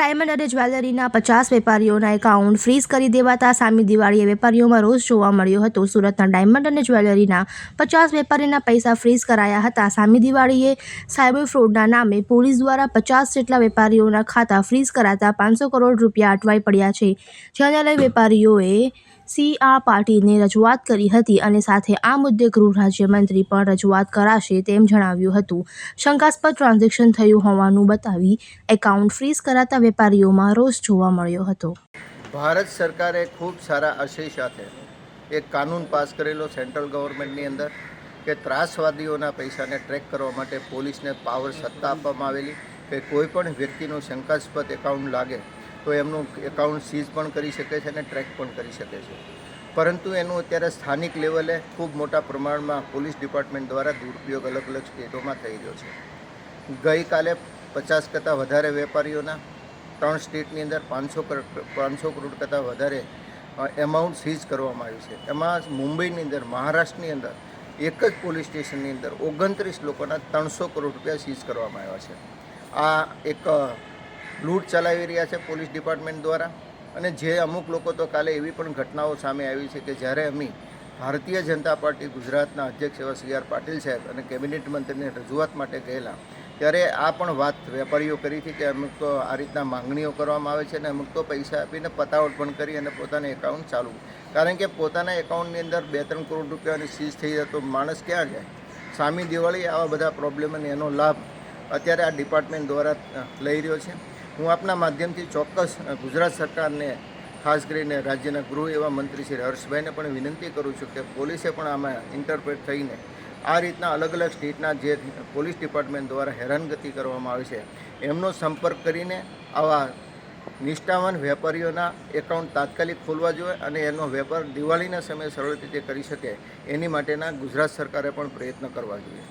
Diamond અને જ્વેલરીના પચાસ વેપારીઓના account fridge કરી દેવાતા સામી દિવાળીએ વેપારીઓમાં રોષ જોવા મળ્યો હતો. સુરતના ડાયમંડ અને જ્વેલરીના પચાસ વેપારીના પૈસા ફ્રીઝ કરાયા હતા. સામી દિવાળીએ સાયબર ફ્રોડના નામે પોલીસ દ્વારા પચાસ જેટલા વેપારીઓના ખાતા ફ્રીઝ કરાતા પાંચસો કરોડ રૂપિયા અટવાઈ પડ્યા છે. જેને લઈ વેપારીઓએ સી આ પાર્ટીને રજૂઆત કરી હતી અને સાથે આ મુદ્દે ગૃહ રાજ્યમંત્રી પણ રજૂઆત કરાશે તેમ જણાવ્યું હતું. શંકાસ્પદ ટ્રાન્ઝેક્શન થયું હોવાનું બતાવી એકાઉન્ટ ફ્રીઝ કરાતા વેપારીઓમાં રોષ જોવા મળ્યો હતો. ભારત સરકારે ખૂબ સારા આશય સાથે એક કાનૂન પાસ કરેલો સેન્ટ્રલ ગવર્મેન્ટની અંદર કે ત્રાસવાદીઓના પૈસાને ટ્રેક કરવા માટે પોલીસને પાવર સત્તા આપવામાં આવેલી કે કોઈ પણ વ્યક્તિનું શંકાસ્પદ એકાઉન્ટ લાગે તો એમનું એકાઉન્ટ સીઝ પણ કરી શકે છે અને ટ્રેક પણ કરી શકે છે. પરંતુ એનું અત્યારે સ્થાનિક લેવલે ખૂબ મોટા પ્રમાણમાં પોલીસ ડિપાર્ટમેન્ટ દ્વારા દુરુપયોગ અલગ અલગ સ્ટેટોમાં થઈ રહ્યો છે. ગઈકાલે પચાસ કરતાં વધારે વેપારીઓના ત્રણ સ્ટેટની અંદર પાંચસો પાંચસો કરોડ કરતાં વધારે એમાઉન્ટ સીઝ કરવામાં આવ્યું છે. એમાં મુંબઈની અંદર, મહારાષ્ટ્રની અંદર એક જ પોલીસ સ્ટેશનની અંદર ઓગણત્રીસ લોકોના ત્રણસો કરોડ રૂપિયા સીઝ કરવામાં આવ્યા છે. આ એક લૂંટ ચલાવી રહ્યા છે પોલીસ ડિપાર્ટમેન્ટ દ્વારા. અને જે અમુક લોકો તો કાલે એવી પણ ઘટનાઓ સામે આવી છે કે જ્યારે અમે ભારતીય જનતા પાર્ટી ગુજરાતના અધ્યક્ષ એવા સી આર પાટીલ સાહેબ અને કેબિનેટ મંત્રીને રજૂઆત માટે ગયેલા, ત્યારે આ પણ વાત વેપારીઓ કરી હતી કે અમુક તો આ રીતના માંગણીઓ કરવામાં આવે છે અને અમુક તો પૈસા આપીને પતાવટ પણ કરી અને પોતાના એકાઉન્ટ ચાલુ. કારણ કે પોતાના એકાઉન્ટની અંદર બે ત્રણ કરોડ રૂપિયાની સીઝ થઈ જાય તો માણસ ક્યાં જાય? સામી દિવાળી આવા બધા પ્રોબ્લેમ અને એનો લાભ અત્યારે આ ડિપાર્ટમેન્ટ દ્વારા લઈ રહ્યો છે. હું આપના માધ્યમથી ચોક્કસ ગુજરાત સરકારને, ખાસ કરીને રાજ્યના ગૃહ એવા મંત્રી શ્રી હર્ષભાઈને પણ વિનંતી કરું છું કે પોલીસે પણ આમાં ઇન્ટરપ્રેટ થઈને આ રીતના અલગ અલગ સ્ટેટના જે પોલીસ ડિપાર્ટમેન્ટ દ્વારા હેરાનગતિ કરવામાં આવે છે, એમનો સંપર્ક કરીને આવા નિષ્ઠાવાન વેપારીઓના એકાઉન્ટ તાત્કાલિક ખોલવા જોઈએ અને એનો વેપાર દિવાળીના સમયે સરળ રીતે કરી શકે, એની માટેના ગુજરાત સરકારે પણ પ્રયત્ન કરવા જોઈએ.